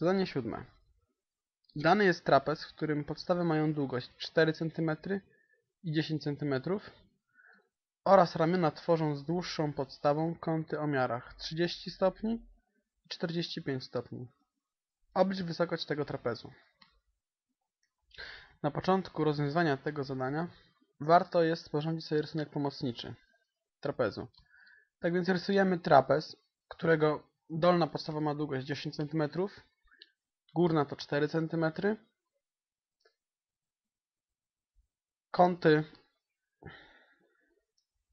Zadanie siódme. Dany jest trapez, w którym podstawy mają długość 4 cm i 10 cm oraz ramiona tworzą z dłuższą podstawą kąty o miarach 30 stopni i 45 stopni. Oblicz wysokość tego trapezu. Na początku rozwiązywania tego zadania warto jest sporządzić sobie rysunek pomocniczy trapezu. Tak więc rysujemy trapez, którego dolna podstawa ma długość 10 cm, górna to 4 cm. Kąty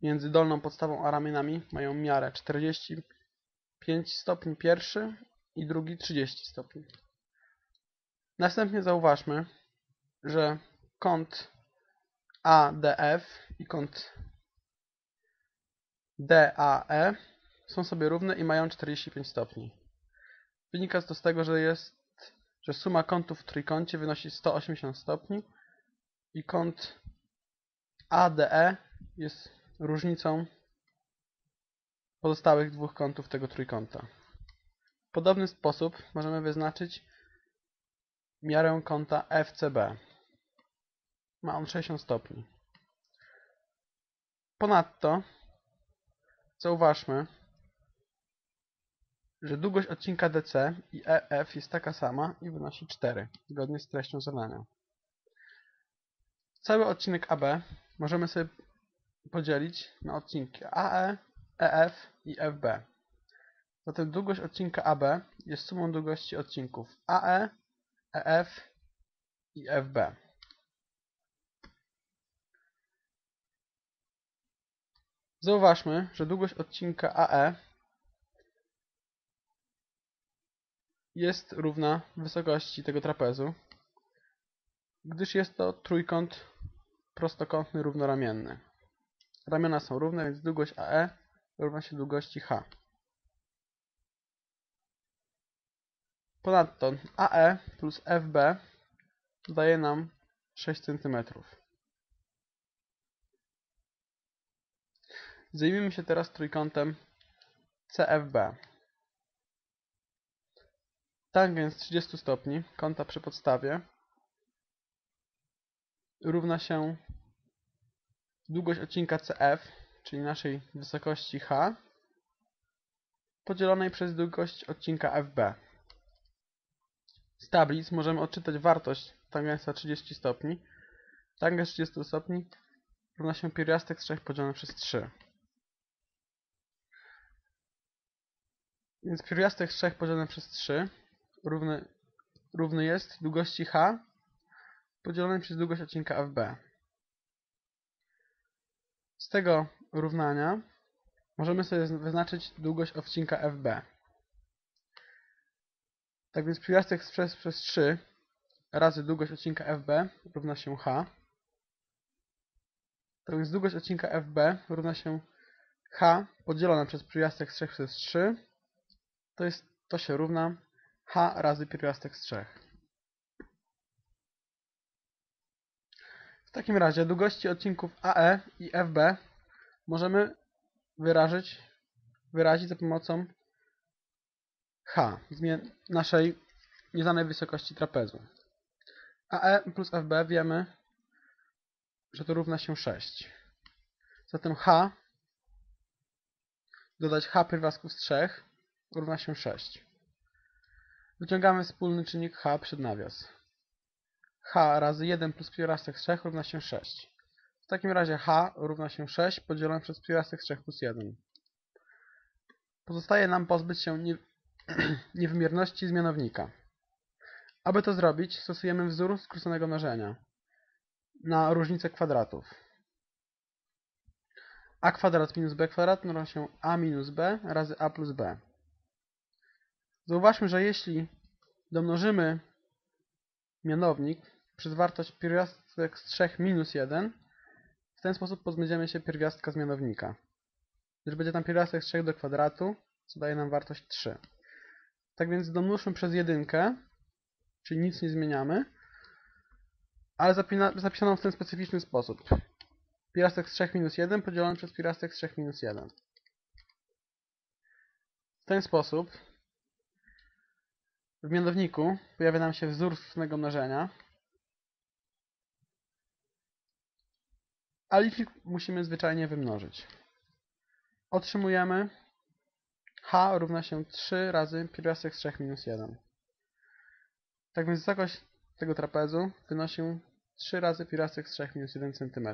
między dolną podstawą a ramionami mają miarę 45 stopni pierwszy i drugi 30 stopni. Następnie zauważmy, że kąt ADF i kąt DAE są sobie równe i mają 45 stopni. Wynika to z tego, że jest, że suma kątów w trójkącie wynosi 180 stopni i kąt ADE jest różnicą pozostałych dwóch kątów tego trójkąta. W podobny sposób możemy wyznaczyć miarę kąta FCB. Ma on 60 stopni. Ponadto zauważmy, że długość odcinka DC i EF jest taka sama i wynosi 4, zgodnie z treścią zadania. Cały odcinek AB możemy sobie podzielić na odcinki AE, EF i FB. Zatem długość odcinka AB jest sumą długości odcinków AE, EF i FB. Zauważmy, że długość odcinka AE jest równa wysokości tego trapezu, gdyż jest to trójkąt prostokątny równoramienny. Ramiona są równe, więc długość AE równa się długości H. Ponadto AE plus FB daje nam 6 cm. Zajmijmy się teraz trójkątem CFB. Tangens 30 stopni kąta przy podstawie równa się długość odcinka CF, czyli naszej wysokości H, podzielonej przez długość odcinka FB. Z tablic możemy odczytać wartość tangensa 30 stopni. Tangens 30 stopni równa się pierwiastek z 3 podzielony przez 3. Więc pierwiastek z 3 podzielony przez 3 równy, równy jest długości h podzielonej przez długość odcinka FB. Z tego równania możemy sobie wyznaczyć długość odcinka FB. Tak więc pierwiastek przez, przez 3 razy długość odcinka FB równa się h. Tak więc długość odcinka FB równa się h podzielone przez pierwiastek z 3 przez 3. To, jest, to się równa h razy pierwiastek z 3. W takim razie długości odcinków AE i FB możemy wyrazić, wyrazić za pomocą h, naszej nieznanej wysokości trapezu. AE plus FB wiemy, że to równa się 6. Zatem h dodać h pierwiastków z 3 równa się 6. Wyciągamy wspólny czynnik h przed nawias. h razy 1 plus pierwiastek z 3 równa się 6. W takim razie h równa się 6 podzielone przez pierwiastek z 3 plus 1. Pozostaje nam pozbyć się nie, niewymierności zmianownika. Aby to zrobić, stosujemy wzór skróconego mnożenia na różnicę kwadratów. a kwadrat minus b kwadrat równa się a minus b razy a plus b. Zauważmy, że jeśli domnożymy mianownik przez wartość pierwiastek z 3 minus 1, w ten sposób pozbędziemy się pierwiastka z mianownika. Gdyż będzie tam pierwiastek z 3 do kwadratu, co daje nam wartość 3. Tak więc domnóżmy przez jedynkę, czyli nic nie zmieniamy, ale zapisano w ten specyficzny sposób. Pierwiastek z 3 minus 1 podzielony przez pierwiastek z 3 minus 1. W ten sposób w mianowniku pojawia nam się wzór słusznego mnożenia, a licznik musimy zwyczajnie wymnożyć. Otrzymujemy h równa się 3 razy pierwiastek z 3 minus 1. Tak więc wysokość tego trapezu wynosi 3 razy pierwiastek z 3 minus 1 cm.